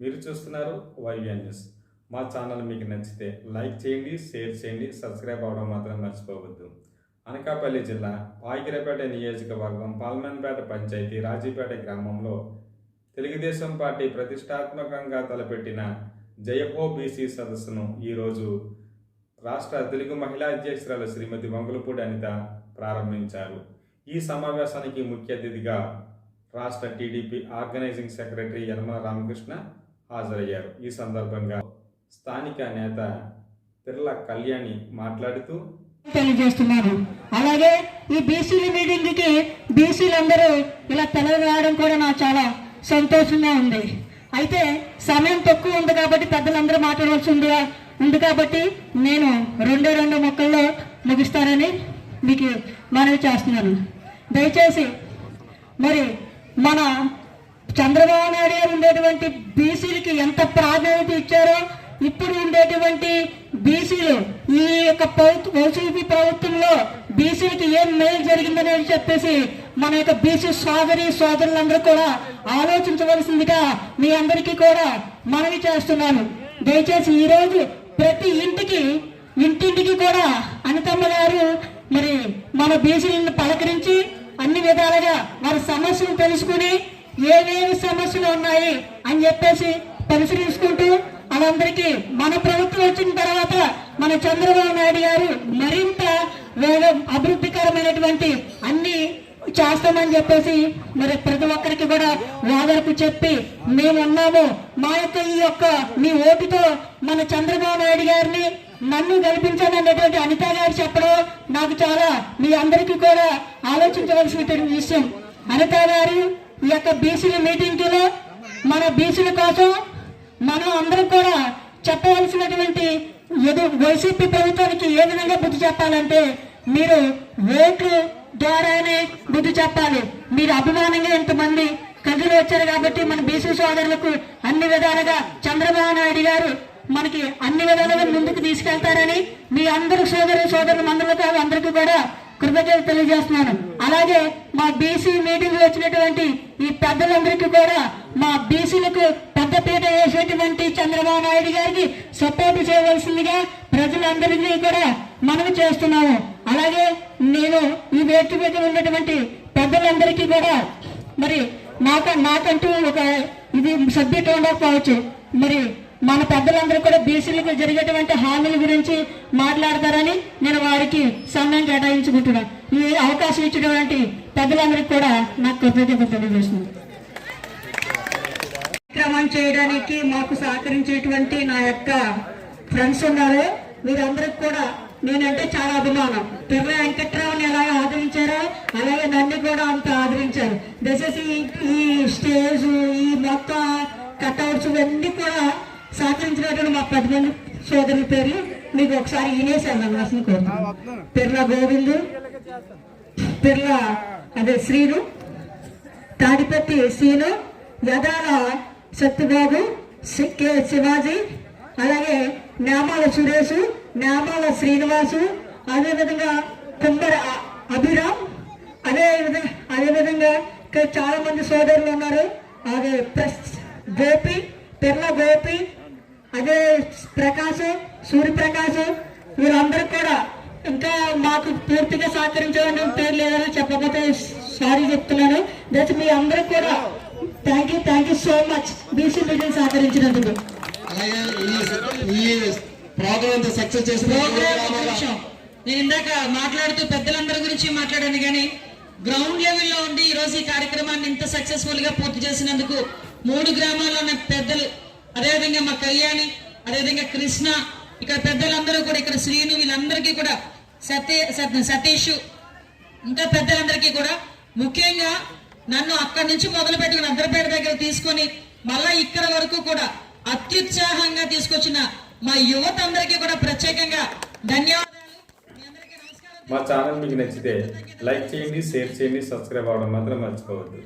మీరు చూస్తున్నారు YVN news మా ఛానల్ మీకు నచ్చితే లైక్ చేయండి షేర్ చేయండి సబ్స్క్రైబ్ అవ్వడం మాత్రం మర్చిపోవద్దు. అనకాపల్లి జిల్లా పాయికిరపేట నియోజకవర్గం పాల్మన్పేట పంచాయతీ రాజీపేట గ్రామంలో తెలుగుదేశం పార్టీ ప్రతిష్టాత్మకంగా తలపెట్టిన జయహో బీసీ సదస్సును ఈరోజు రాష్ట్ర తెలుగు మహిళా అధ్యక్షురాలు శ్రీమతి వంగులపూడి అనిత ప్రారంభించారు. ఈ సమావేశానికి ముఖ్య అతిథిగా రాష్ట్ర TDP organising secretary Yanamala Ramakrishna హాజరయ్యారు. ఈ సందర్భంగా స్థానిక నేత తిర్ల కళ్యాణి మాట్లాడుతూ తెలియజేస్తున్నారు. అలాగే ఈ బీసీల మీటింగ్కి బీసీలందరూ ఇలా తలలు రావడం కూడా నాకు చాలా సంతోషంగా ఉంది. అయితే సమయం తక్కువ ఉంది కాబట్టి పెద్దలందరూ మాట్లాడవలసి ఉంది ఉంది కాబట్టి నేను రెండో రెండు మొక్కల్లో ముగిస్తానని మీకు మనవి చేస్తున్నాను. దయచేసి మరి మన చంద్రబాబు నాయుడు గారు ఉండేటువంటి బీసీలకి ఎంత ప్రాధాన్యత ఇచ్చారో ఇప్పుడు ఉండేటువంటి బీసీలు ఈ యొక్క వైసీపీ ప్రభుత్వంలో బీసీలకి ఏం మేలు జరిగిందని చెప్పేసి మన యొక్క బీసీ సోదరి సోదరులందరూ కూడా ఆలోచించవలసిందిగా మీ అందరికీ కూడా మనవి చేస్తున్నాను. దయచేసి ఈ రోజు ప్రతి ఇంటికి ఇంటింటికి కూడా అనితమ్మ గారు మరి మన బీసీలను పలకరించి అన్ని విధాలుగా వారి సమస్యలు తెలుసుకుని ఏవేవి సమస్యలు ఉన్నాయి అని చెప్పేసి పరిశీలించుకుంటూ వాళ్ళందరికీ మన ప్రభుత్వం వచ్చిన తర్వాత మన చంద్రబాబు నాయుడు గారు మరింత వేగం అభివృద్ధికరమైనటువంటి అన్ని చేస్తామని చెప్పేసి మరి ప్రతి ఒక్కరికి కూడా ఓదరకు చెప్పి మేము ఉన్నాము మా యొక్క ఈ యొక్క మీ ఓటుతో మన చంద్రబాబు నాయుడు గారిని నన్ను గెలిపించాను అనేటువంటి అనిత గారు చెప్పడం నాకు చాలా మీ అందరికీ కూడా ఆలోచించవలసినటువంటి విషయం. అనిత గారు ఈ యొక్క బీసీల మీటింగ్లో మన బీసీల కోసం మనం అందరం కూడా చెప్పవలసినటువంటి ఎదు వైసీపీ ప్రభుత్వానికి ఏ విధంగా బుద్ధి చెప్పాలంటే మీరు ఓట్లు ద్వారానే బుద్ధి చెప్పాలి. మీరు అభిమానంగా ఇంతమంది కదిలి వచ్చారు కాబట్టి మన బీసీ సోదరులకు అన్ని విధాలుగా చంద్రబాబు నాయుడు గారు మనకి అన్ని విధాలుగా ముందుకు తీసుకెళ్తారని మీ అందరు సోదరు సోదరులు అందరితో అందరికీ కూడా కృతజ్ఞతలు తెలియజేస్తున్నాను. అలాగే మా బీసీ మీటింగ్ వచ్చినటువంటి ఈ పెద్దలందరికీ కూడా మా బీసీలకు పెద్దపీట వేసేటువంటి చంద్రబాబు నాయుడు గారికి సపోర్ట్ చేయవలసిందిగా ప్రజలందరినీ కూడా మనవి చేస్తున్నాము. అలాగే నేను ఈ వేదిక మీద ఉన్నటువంటి పెద్దలందరికీ కూడా మరి నాక నాకంటూ ఒక ఇది సబ్జెక్ట్ ఉండకపోవచ్చు మరి మన పెద్దలందరూ కూడా బీసీలకు జరిగేటువంటి హామీల గురించి మాట్లాడతారని నేను వారికి సమయం కేటాయించుకుంటున్నాను ఈ అవకాశం ఇచ్చినటువంటి పెద్దలందరికీ కూడా నాకు కృతజ్ఞత తెలియజేస్తున్నాను. కార్యక్రమం చేయడానికి మాకు సహకరించేటువంటి నా యొక్క ఫ్రెండ్స్ ఉన్నారు. వీరందరికి కూడా నేనంటే చాలా అభిమానం. పిర్ర వెంకట్రావుని ఎలా ఆదరించారో అలాగే నన్ను కూడా అంత ఆదరించారు. దయచేసి ఈ- ఈ స్టేజ్ ఈ మొత్తం కట్అవుట్స్ ఇవన్నీ కూడా సహకరించినటువంటి మా పెద్ద మంది సోదరుల పేర్లు మీకు ఒకసారి ఈనేసాను రాసిన కోరుతున్నాను పిర్ల గోవిందు పిర్ల అదే శ్రీను తాడిపత్తి సీను యదాల సత్యబాబు కె శివాజీ అలాగే నామాల సురేష్ నామాల శ్రీనివాసు అదేవిధంగా కుంబర అభిరామ్ అదే విధంగా అదే విధంగా ఇక్కడ చాలా మంది సోదరులు ఉన్నారు. అదే ప్రెస్ గోపి పిర్ల గోపి అదే ప్రకాశ్ సూర్యప్రకాశ్ వీళ్ళందరూ కూడా ఇంకా మాకు పూర్తిగా సహకరించాలని పేరు లేదని చెప్పకపోతే సారీ చెప్తున్నాను. దయచేసి మీ అందరూ కూడా thank you thank you so much BC meeting సహకరించినందుకు. నేను ఇందాక మాట్లాడుతూ పెద్దలందరి గురించి మాట్లాడాను కానీ గ్రౌండ్ లెవెల్లో ఉండి ఈ రోజు ఈ కార్యక్రమాన్ని ఇంత సక్సెస్ఫుల్గా పూర్తి చేసినందుకు మూడు గ్రామాల్లో ఉన్న పెద్దలు అదేవిధంగా మా కళ్యాణి అదేవిధంగా కృష్ణ ఇక్కడ పెద్దలందరూ కూడా ఇక్కడ శ్రీను వీళ్ళందరికీ కూడా సత్య సతీష్ ఇంకా పెద్దలందరికీ కూడా ముఖ్యంగా నన్ను అక్కడి నుంచి మొదలు పెట్టుకుని అద్దరపేట దగ్గర తీసుకొని మళ్ళా ఇక్కడ వరకు కూడా అత్యుత్సాహంగా తీసుకొచ్చిన మా యువత అందరికీ కూడా ప్రత్యేకంగా ధన్యవాదాలు. మా ఛానల్ మీకు నచ్చితే లైక్ చేయండి షేర్ చేయండి సబ్స్క్రైబ్ అవ్వడం మాత్రం మర్చిపోవద్దు.